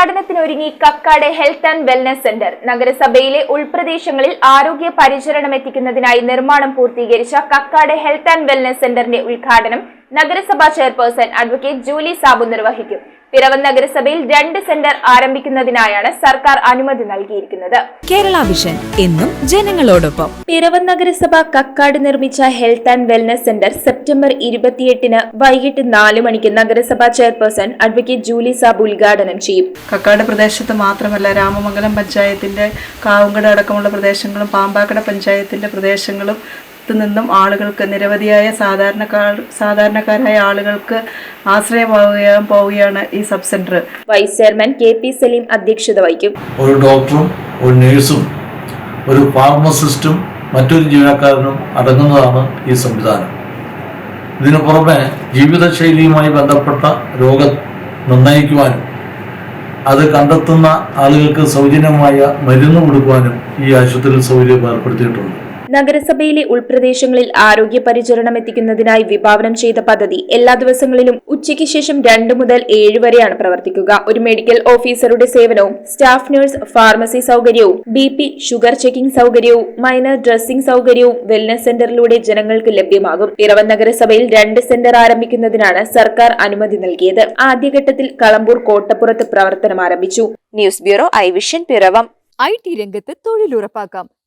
കുട്ടനാടിന് Kakkad health and wellness centre. നഗരസഭയിലെ ഉൾപ്രദേശങ്ങളിൽ ആരോഗ്യ പരിചരണം എത്തിക്കുന്നതിനായി നിർമ്മാണം പൂർത്തീകരിച്ച കക്കാട് ഹെൽത്ത് ആൻഡ് വെൽനസ് സെന്ററിന്റെ ഉദ്ഘാടനം നഗരസഭാ ചെയർപേഴ്സൺ അഡ്വക്കേറ്റ് ജൂലി സാബു നിർവഹിക്കും. പിറവം നഗരസഭയിൽ രണ്ട് സെന്റർ ആരംഭിക്കുന്നതിനായാണ് സർക്കാർ അനുമതി നൽകിയിരിക്കുന്നത്. കേരള വിഷൻ എന്നും ജനങ്ങളോടൊപ്പം. പിറവം നഗരസഭ കക്കാട് നിർമ്മിച്ച health and wellness centre September ഇരുപത്തിയെട്ടിന് വൈകിട്ട് നാല് മണിക്ക് നഗരസഭാ ചെയർപേഴ്സൺ അഡ്വക്കേറ്റ് ജൂലി സാബു ഉദ്ഘാടനം ചെയ്യും. കക്കാട് പ്രദേശത്ത് മാത്രമല്ല രാമമംഗലം പഞ്ചായത്തിന്റെ കാവുങ്കട അടക്കമുള്ള പ്രദേശങ്ങളും പാമ്പാക്കട പഞ്ചായത്തിന്റെ പ്രദേശങ്ങളും നിന്നും ആളുകൾക്ക് നിരവധിയായ സാധാരണക്കാർ സാധാരണക്കാരായ ആളുകൾക്ക് ആശ്രയമാവുകയാൻ പോവുകയാണ് ഈ sub centre. Vice chairman K P Saleem അധ്യക്ഷത വഹിക്കും. ഒരു ഡോക്ടറും ഒരു നഴ്സും ഒരു ഫാർമസിസ്റ്റും മറ്റൊരു ജീവനക്കാരനും അടങ്ങുന്നതാണ് ഈ സംവിധാനം. ഇതിനു പുറമെ ജീവിതശൈലിയുമായി ബന്ധപ്പെട്ട രോഗം നിർണയിക്കുവാനും അത് കണ്ടെത്തുന്ന ആളുകൾക്ക് സൗജന്യമായ മരുന്ന് കൊടുക്കുവാനും ഈ ആശുപത്രിയിൽ സൗകര്യം ഏർപ്പെടുത്തിയിട്ടുണ്ട്. നഗരസഭയിലെ ഉൾപ്രദേശങ്ങളിൽ ആരോഗ്യ പരിചരണം എത്തിക്കുന്നതിനായി വിഭാവനം ചെയ്ത പദ്ധതി എല്ലാ ദിവസങ്ങളിലും ഉച്ചയ്ക്ക് ശേഷം രണ്ട് മുതൽ ഏഴ് വരെയാണ് പ്രവർത്തിക്കുക. ഒരു മെഡിക്കൽ ഓഫീസറുടെ സേവനവും സ്റ്റാഫ് നഴ്സ് ഫാർമസി സൗകര്യവും ബി പി ഷുഗർ ചെക്കിംഗ് സൗകര്യവും മൈനർ ഡ്രസ്സിംഗ് സൗകര്യവും വെൽനസ് സെന്ററിലൂടെ ജനങ്ങൾക്ക് ലഭ്യമാകും. പിറവം നഗരസഭയിൽ രണ്ട് സെന്റർ ആരംഭിക്കുന്നതിനാണ് സർക്കാർ അനുമതി നൽകിയത്. ആദ്യഘട്ടത്തിൽ കളമ്പൂർ കോട്ടപ്പുറത്ത് പ്രവർത്തനം ആരംഭിച്ചു. News bureau I vision Piravam. I T രംഗത്ത് തൊഴിലുറപ്പാക്കാം.